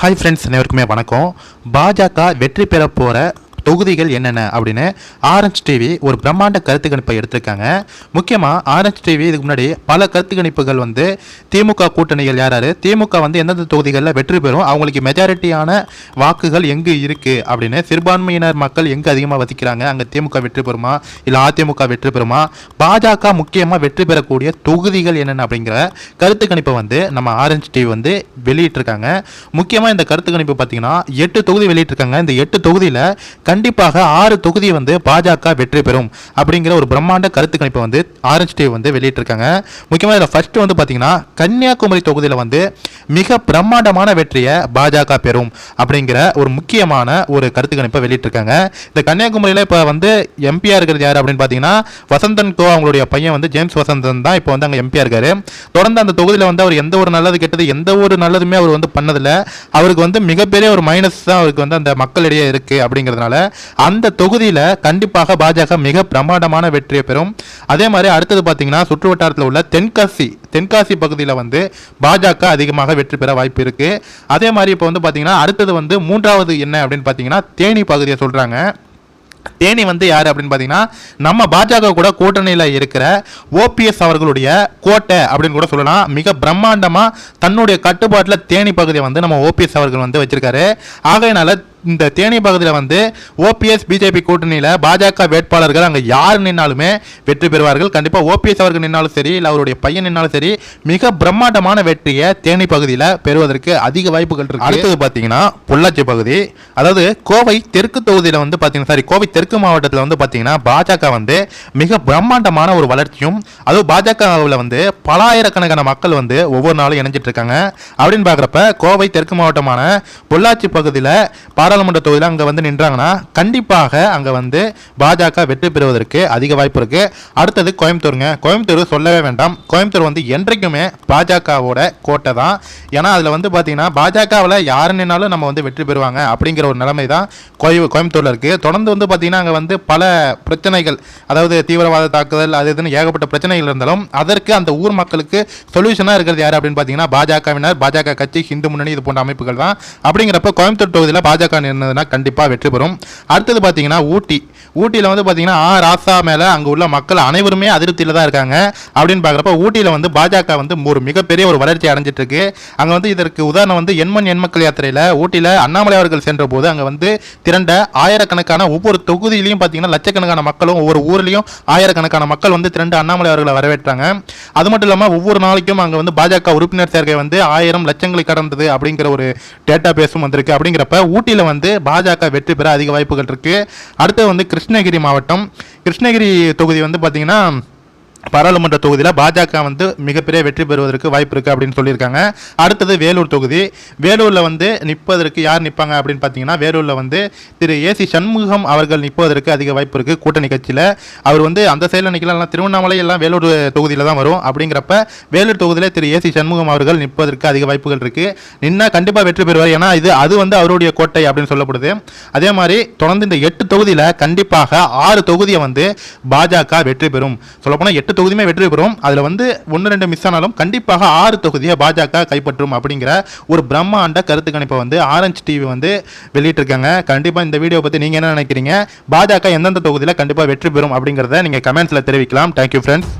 Hi friends அனைவருக்குமே வணக்கம். பாஜக வெற்றி பெற போகிற தொகுதிகள் என்னென்ன அப்படின்னு ஆரஞ்சு டிவி ஒரு பிரம்மாண்ட கருத்து கணிப்பை எடுத்திருக்காங்க. முக்கியமாக ஆரஞ்சு டிவி இதுக்கு முன்னாடி பல கருத்து கணிப்புகள் வந்து திமுக கூட்டணிகள் யாராரு? திமுக வந்து எந்தெந்த தொகுதிகளில் வெற்றி பெறும்? அவங்களுக்கு மெஜாரிட்டியான வாக்குகள் எங்கு இருக்குது அப்படின்னு சிறுபான்மையினர் மக்கள் எங்கே அதிகமாக வசிக்கிறாங்க? அங்கே திமுக வெற்றி பெறுமா? இல்லை அதிமுக வெற்றி பெறுமா? பாஜக முக்கியமாக வெற்றி பெறக்கூடிய தொகுதிகள் என்னென்ன அப்படிங்கிற கருத்து கணிப்பை வந்து நம்ம ஆரஞ்ச் டிவி வந்து வெளியிட்டிருக்காங்க. முக்கியமாக இந்த கருத்து கணிப்பு பார்த்தீங்கன்னா எட்டு தொகுதி வெளியிட்டிருக்காங்க. இந்த எட்டு தொகுதியில் கண் கண்டிப்பாக ஆறு தொகுதி வந்து பாஜக வெற்றி பெறும் அப்படிங்கிற ஒரு பிரம்மாண்ட கருத்து கணிப்பை வந்து ஆரஞ்சு டிவி வந்து வெளியிட்டிருக்காங்க. முக்கியமாக இதில் ஃபர்ஸ்ட் வந்து பார்த்தீங்கன்னா கன்னியாகுமரி தொகுதியில் வந்து மிக பிரம்மாண்டமான வெற்றியை பாஜக பெறும் அப்படிங்கிற ஒரு முக்கியமான ஒரு கருத்து கணிப்பை வெளியிட்டிருக்காங்க. இந்த கன்னியாகுமரியில் இப்போ வந்து எம்பியாக இருக்கிறது யார் அப்படின்னு பார்த்தீங்கன்னா வசந்தன் கோ அவங்களுடைய பையன் வந்து ஜேம்ஸ் வசந்தன் தான் இப்போ வந்து அங்கே எம்பியாக இருக்காரு. தொடர்ந்து அந்த தொகுதியில் வந்து அவர் எந்த ஒரு நல்லது கெட்டது எந்த ஒரு நல்லதுமே அவர் வந்து பண்ணதில்லை. அவருக்கு வந்து மிகப்பெரிய ஒரு மைனஸ் தான் அவருக்கு வந்து அந்த மக்களிடையே இருக்குது அப்படிங்கிறதுனால அந்த தொகுதியில் கண்டிப்பாக பாஜக மிக பிரமாண்டமான வெற்றியை பெறும். அதே மாதிரி அடுத்தது பார்த்தீங்கன்னா சுற்று வட்டாரத்தில் உள்ள தென்காசி தென்காசி பகுதியில் வந்து பாஜக அதிகமாக வெற்றி பெற வாய்ப்பு இருக்கு. அதே மாதிரி இப்போ வந்து பார்த்தீங்கன்னா அடுத்தது வந்து மூன்றாவது என்ன அப்படின்னு பார்த்தீங்கன்னா தேனி பகுதியை சொல்கிறாங்க தேனி வந்து யார் அப்படின்னு பார்த்தீங்கன்னா நம்ம பாஜக கூட கூட்டணியில் இருக்கிற ஓபிஎஸ் அவர்களுடைய கோட்டை அப்படின்னு கூட சொல்லலாம். மிக பிரம்மாண்டமாக தன்னுடைய கட்டுப்பாட்டில் தேனி பகுதியை வந்து நம்ம ஓபிஎஸ் அவர்கள் வந்து வச்சிருக்காரு. ஆகையினால இந்த தேனி பகுதியில் வந்து ஓபிஎஸ் பிஜேபி கூட்டணியில் பாஜக வேட்பாளர்கள் அங்கே யார் நின்னாலுமே வெற்றி பெறுவார்கள். கண்டிப்பாக ஓபிஎஸ் அவர்கள் நின்னாலும் சரி இல்லை அவருடைய பையன் நின்னாலும் சரி மிக பிரம்மாண்டமான வெற்றியை தேனி பகுதியில் பெறுவதற்கு அதிக வாய்ப்புகள் இருக்கு. அடுத்தது பார்த்தீங்கன்னா பொள்ளாச்சி பகுதி. அதாவது கோவை தெற்கு தொகுதியில் வந்து பார்த்தீங்கன்னா சாரி கோவை தெற்கு மாவட்டத்தில் வந்து பார்த்தீங்கன்னா பாஜக வந்து மிக பிரம்மாண்டமான ஒரு வளர்ச்சியும் அதுவும் பாஜகவில் வந்து பல ஆயிரக்கணக்கான மக்கள் வந்து ஒவ்வொரு நாளும் இணைஞ்சிட்டு இருக்காங்க. அப்படின்னு பார்க்குறப்ப கோவை தெற்கு மாவட்டமான பொள்ளாச்சி பகுதியில் பாராளுமன்ற தொகுதியில் அங்கே வந்து நின்றாங்கன்னா கண்டிப்பாக அங்கே வந்து பாஜக வெற்றி பெறுவதற்கு அதிக வாய்ப்பு இருக்கு. அடுத்தது கோயம்புத்தூருங்க. கோயம்புத்தூர் சொல்லவே வேண்டாம். கோயம்புத்தூர் வந்து என்றைக்குமே பாஜகவோட கோட்டை தான். ஏன்னா அதில் வந்து பார்த்தீங்கன்னா பாஜகவில் யார் நின்னாலும் நம்ம வந்து வெற்றி பெறுவாங்க அப்படிங்கிற ஒரு நிலைமை தான் கோய கோயம்புத்தூரில் இருக்குது தொடர்ந்து வந்து பார்த்தீங்கன்னா அங்கே வந்து பல பிரச்சனைகள் அதாவது தீவிரவாத தாக்குதல் அது இதுன்னு ஏகப்பட்ட பிரச்சனைகள் இருந்தாலும் அதற்கு அந்த ஊர் மக்களுக்கு சொல்யூஷனாக இருக்கிறது யார் அப்படின்னு பார்த்தீங்கன்னா பாஜகவினர் பாஜக கட்சி ஹிந்து முன்னணி இது போன்ற அமைப்புகள் தான். அப்படிங்கிறப்ப கோயம்புத்தூர் தொகுதியில் பாஜக என்னதுன்னா கண்டிப்பாக வெற்றி பெறும். அடுத்தது பார்த்தீங்கன்னா ஊட்டி. ஊட்டியில் வந்து பார்த்தீங்கன்னா ஆ ராசா மேலே அங்கே உள்ள மக்கள் அனைவருமே அதிருப்தியில் தான் இருக்காங்க. அப்படின்னு பார்க்குறப்ப ஊட்டியில் வந்து பாஜக வந்து ஒரு மிகப்பெரிய ஒரு வளர்ச்சி அடைஞ்சிட்டு இருக்கு அங்கே வந்து இதற்கு உதாரணம் வந்து எண்மண் எண்மக்கள் யாத்திரையில் ஊட்டியில் அண்ணாமலை அவர்கள் சென்ற போது அங்கே வந்து திரண்ட ஆயிரக்கணக்கான ஒவ்வொரு தொகுதியிலையும் பார்த்தீங்கன்னா லட்சக்கணக்கான மக்களும் ஒவ்வொரு ஊர்லேயும் ஆயிரக்கணக்கான மக்கள் வந்து திரண்டு அண்ணாமலை அவர்களை வரவேற்றாங்க. அது மட்டும் இல்லாமல் ஒவ்வொரு நாளைக்கும் அங்கே வந்து பாஜக உறுப்பினர் சேர்க்கை வந்து ஆயிரம் லட்சங்களை கடந்தது அப்படிங்கிற ஒரு டேட்டா பேஸும் வந்திருக்கு. அப்படிங்கிறப்ப ஊட்டியில் வந்து பாஜக வெற்றி பெற அதிக வாய்ப்புகள் இருக்கு. அடுத்து வந்து கிருஷ்ணகிரி மாவட்டம். கிருஷ்ணகிரி தொகுதி வந்து பார்த்திங்கன்னா பாராளுமன்ற தொகுதியில் பாஜக வந்து மிகப்பெரிய வெற்றி பெறுவதற்கு வாய்ப்பு இருக்குது அப்படின்னு சொல்லியிருக்காங்க. அடுத்தது வேலூர் தொகுதி. வேலூரில் வந்து நிற்பதற்கு யார் நிற்பாங்க அப்படின்னு பார்த்தீங்கன்னா வேலூரில் வந்து திரு ஏசி சண்முகம் அவர்கள் நிற்பதற்கு அதிக வாய்ப்பு இருக்குது கூட்டணி கட்சியில். அவர் வந்து அந்த சைடில் நிற்கலாம் திருவண்ணாமலை எல்லாம் வேலூர் தொகுதியில் தான் வரும் அப்படிங்கிறப்ப வேலூர் தொகுதியில் திரு ஏசி சண்முகம் அவர்கள் நிற்பதற்கு அதிக வாய்ப்புகள் இருக்குது நின்னா கண்டிப்பாக வெற்றி பெறுவார். ஏன்னா இது அது வந்து அவருடைய கோட்டை அப்படின்னு சொல்லப்படுது. அதே மாதிரி தொடர்ந்து இந்த எட்டு தொகுதியில் கண்டிப்பாக ஆறு தொகுதியை வந்து பாஜக வெற்றி பெறும். சொல்லப்போனால் எட்டு தொகுதியுமே வெற்றி பெறும். அதில் வந்து ஒன்று ரெண்டு மிஸ் ஆனாலும் கண்டிப்பாக ஆறு தொகுதியை பாஜக கைப்பற்றும் அப்படிங்கிற ஒரு பிரம்மாண்ட கருத்து கணிப்பை வந்து ஆரஞ்ச் டிவி வந்து வெளியிட்டிருக்காங்க. கண்டிப்பாக இந்த வீடியோ பற்றி நீங்கள் என்ன நினைக்கிறீங்க? பாஜக எந்தெந்த தொகுதியில் கண்டிப்பாக வெற்றி பெறும் அப்படிங்கிறத நீங்கள் கமெண்ட்ஸில் தெரிவிக்கலாம். Thank you friends